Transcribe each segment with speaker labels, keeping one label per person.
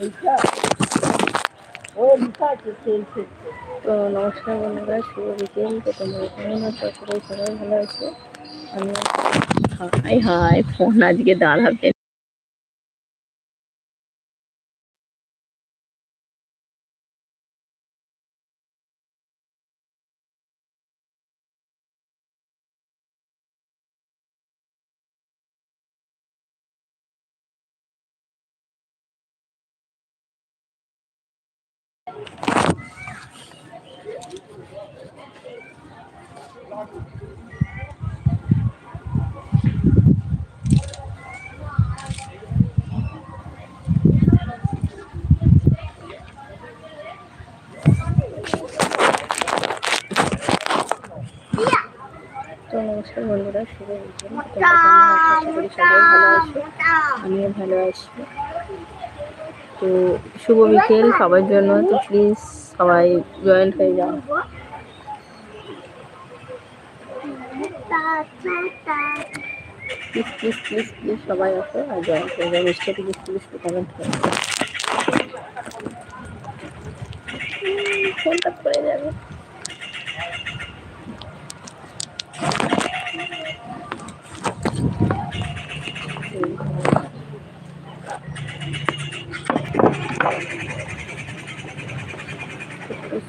Speaker 1: তো নমস্কার বন্ধুরা শুভ বিকেল তো তোমরা কেমন আছো সবাই সবাই ভালো আছো আমি হাই হাই ফোন আজকে দাঁড়াবে নমস্কার বন্ধুরা শুভ আমিও ভালো আছি। তো শুভ বিকেল সবার জন্য। তো প্লিজ সবাই জয়েন্ট হয়ে যাও। প্লিজ প্লিজ প্লিজ প্লিজ সবাই আসো আর জয়েন্ট হয়ে যাও। নিশ্চয়ই প্লিজ প্লিজ কমেন্ট করো। ফোনটা করে যাবে।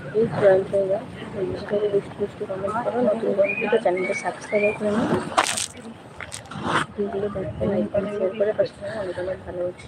Speaker 1: প্লিজ জয়েন হয়ে যাও মিষ্টি বেশি লিস্ট কমেন্ট করো নতুন বন্ধুকে চ্যানেলটা সাবস্ক্রাইব করে নাও ভিডিওগুলো দেখতে লাইক করে শেয়ার করে পাশে অনেক অনেক ভালো হচ্ছে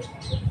Speaker 1: Thank you.